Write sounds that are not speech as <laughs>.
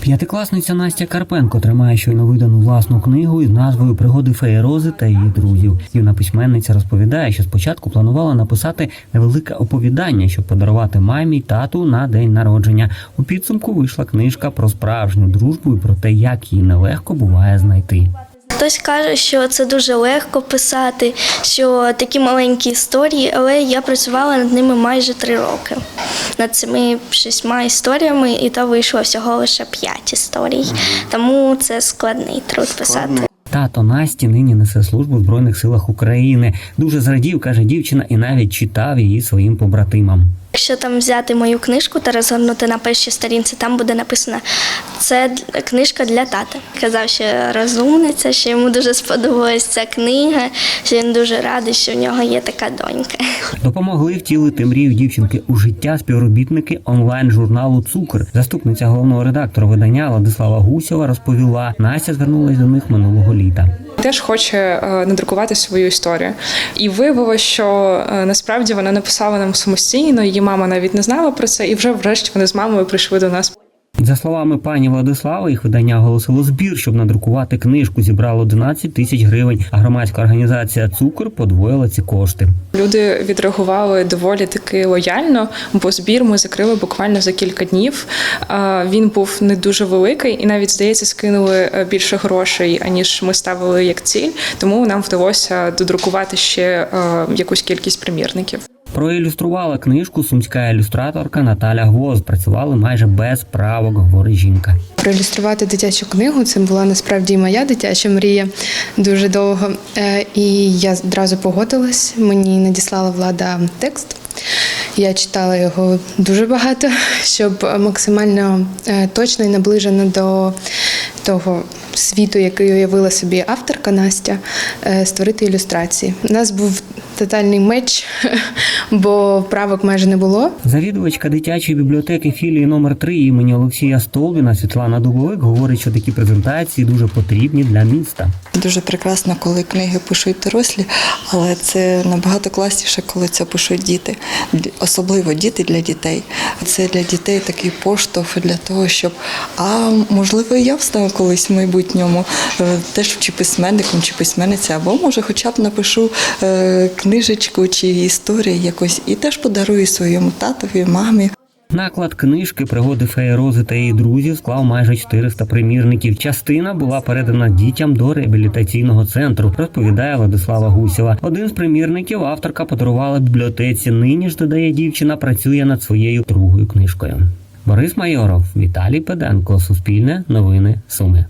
П'ятикласниця Настя Карпенко тримає щойно видану власну книгу із назвою Пригоди Феєрози та її друзів. Юна письменниця розповідає, що спочатку планувала написати невелике оповідання, щоб подарувати мамі й тату на день народження. У підсумку вийшла книжка про справжню дружбу і про те, як її нелегко буває знайти. Хтось каже, що це дуже легко писати, що такі маленькі історії, але я працювала над ними майже три роки. Над цими шістьма історіями, і то вийшло всього лише п'ять історій. Тому це складний труд писати. Тато Насті нині несе службу в Збройних силах України. Дуже зрадів, каже дівчина, і навіть читав її своїм побратимам. Якщо там взяти мою книжку та розгорнути на першій сторінці, там буде написано це книжка для тата. Казав, що розумниця, що йому дуже сподобалась ця книга, що він дуже радий, що в нього є така донька. Допомогли втілити мрію дівчинки у життя співробітники онлайн-журналу Цукр. Заступниця головного редактора видання Владислава Гусєва розповіла, Настя звернулась до них минулого літа. Теж хоче е, надрукувати свою історію. І виявилося, що е, насправді вона написала нам самостійно, її мама навіть не знала про це, і вже врешті вони з мамою прийшли до нас. За словами пані Владислави, їх видання оголосило збір, щоб надрукувати книжку. Зібрало 11 тисяч гривень. А громадська організація Цукр подвоїла ці кошти. Люди відреагували доволі таки лояльно, бо збір ми закрили буквально за кілька днів. Він був не дуже великий, і навіть здається, скинули е, більше грошей, аніж ми ставили як ціль. Тому нам вдалося додрукувати ще е, якусь кількість примірників. Проілюструвала книжку сумська ілюстраторка Наталя Гвоз. Працювали майже без правок, говорить жінка. Проілюструвати дитячу книгу це була насправді моя дитяча мрія дуже довго. Е, І я одразу погодилась. Мені надіслала влада текст. Я читала його дуже багато, <laughs> щоб максимально е, точно і наближено до того світу, який уявила собі авторка Настя, е, створити ілюстрації. У нас був тотальний меч, <laughs> бо правок майже не було. Завідувачка дитячої бібліотеки філії номер 3 імені Олексія Столбіна Світлана Дубовик говорить, що такі презентації дуже потрібні для міста. Дуже прекрасно, коли книги пишуть дорослі, але це набагато класніше, коли це пишуть діти, особливо діти для дітей. Це для дітей такий поштовх для того, щоб а можливо я встану колись в майбутньому е, теж чи письменником, чи письменниця, або може, хоча б напишу е, книжечку чи історію якось, і теж подарую своєму татові, мамі. Наклад книжки Пригоди Феєрози та її друзів склав майже 400 примірників. Частина була передана дітям до реабілітаційного центру, розповідає Владислава Гусєва. Один з примірників авторка подарувала бібліотеці. Нині ж додає дівчина, працює над своєю другою книжкою. Борис Майоров, Віталій Педенко, Суспільне, Новини, Суми.